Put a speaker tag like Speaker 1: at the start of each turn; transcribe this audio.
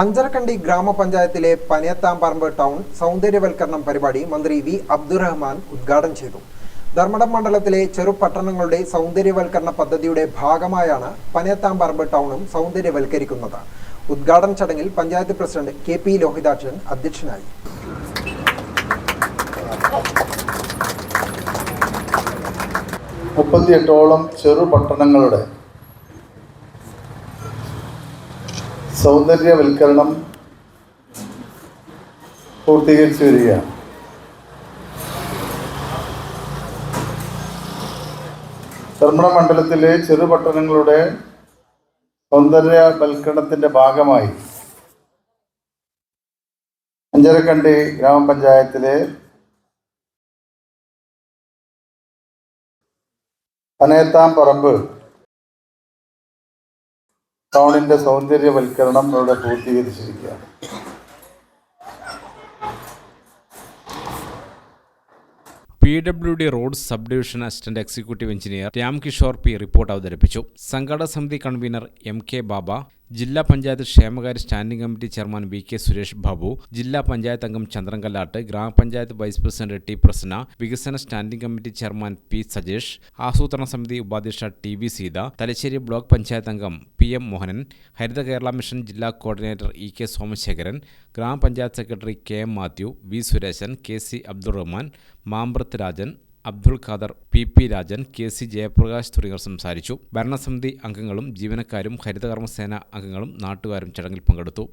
Speaker 1: അഞ്ചരക്കണ്ടി ഗ്രാമപഞ്ചായത്തിലെ പനയത്താംപറമ്പ് ടൗൺ സൗന്ദര്യവൽക്കരണം പരിപാടി മന്ത്രി വി അബ്ദുറഹ്മാൻ ഉദ്ഘാടനം ചെയ്തു. ധർമ്മടം മണ്ഡലത്തിലെ ചെറുപട്ടണങ്ങളുടെ സൗന്ദര്യവൽക്കരണ പദ്ധതിയുടെ ഭാഗമായാണ് പനയത്താംപറമ്പ് ടൗണും സൗന്ദര്യവൽക്കരിക്കുന്നത്. ഉദ്ഘാടന ചടങ്ങിൽ panchayat president K P Lohithakshan അധ്യക്ഷനായി.
Speaker 2: മുപ്പത്തിയെട്ടോളം ചെറുപട്ടണങ്ങളുടെ സൗന്ദര്യവൽക്കരണം പൂർത്തീകരിച്ചു വരികയാണ്. ധർമ്മട മണ്ഡലത്തിലെ ചെറുപട്ടണങ്ങളുടെ സൗന്ദര്യവൽക്കരണത്തിന്റെ ഭാഗമായി അഞ്ചരക്കണ്ടി ഗ്രാമപഞ്ചായത്തിലെ പനയത്താം പറമ്പ് ടൗണിന്റെ സൗന്ദര്യവൽക്കരണം ഇവിടെ പൂർത്തീകരിച്ചിരിക്കുകയാണ്.
Speaker 3: P W D road sub division assistant executive engineer Ramkishore P report അവതരിപ്പിച്ചു. സംഘാടക സമിതി കൺവീനർ എം കെ ബാബ ജില്ലാ പഞ്ചായത്ത് ക്ഷേമകാര്യ standing committee chairman V K Suresh Babu ജില്ലാ പഞ്ചായത്ത് അംഗം ചന്ദ്രൻ കല്ലാട്ട് ഗ്രാമപഞ്ചായത്ത് വൈസ് പ്രസിഡന്റ് ടി പ്രസന്ന വികസന standing committee chairman P Sajesh ആസൂത്രണ സമിതി ഉപാധ്യക്ഷ T V Seetha Thalassery block panchayat അംഗം P M Mohanan Haritha Kerala mission ജില്ലാ കോർഡിനേറ്റർ ഇ കെ സോമശേഖരൻ ഗ്രാമപഞ്ചായത്ത് secretary K M Mathew V Suresan K C Abdurahman Mambrath Rajan Abdul Khader P P Rajan K C Jayaprakash തുടങ്ങിയവർ സംസാരിച്ചു. ഭരണസമിതി അംഗങ്ങളും ജീവനക്കാരും ഹരിതകർമ്മസേന അംഗങ്ങളും നാട്ടുകാരും ചടങ്ങിൽ പങ്കെടുത്തു.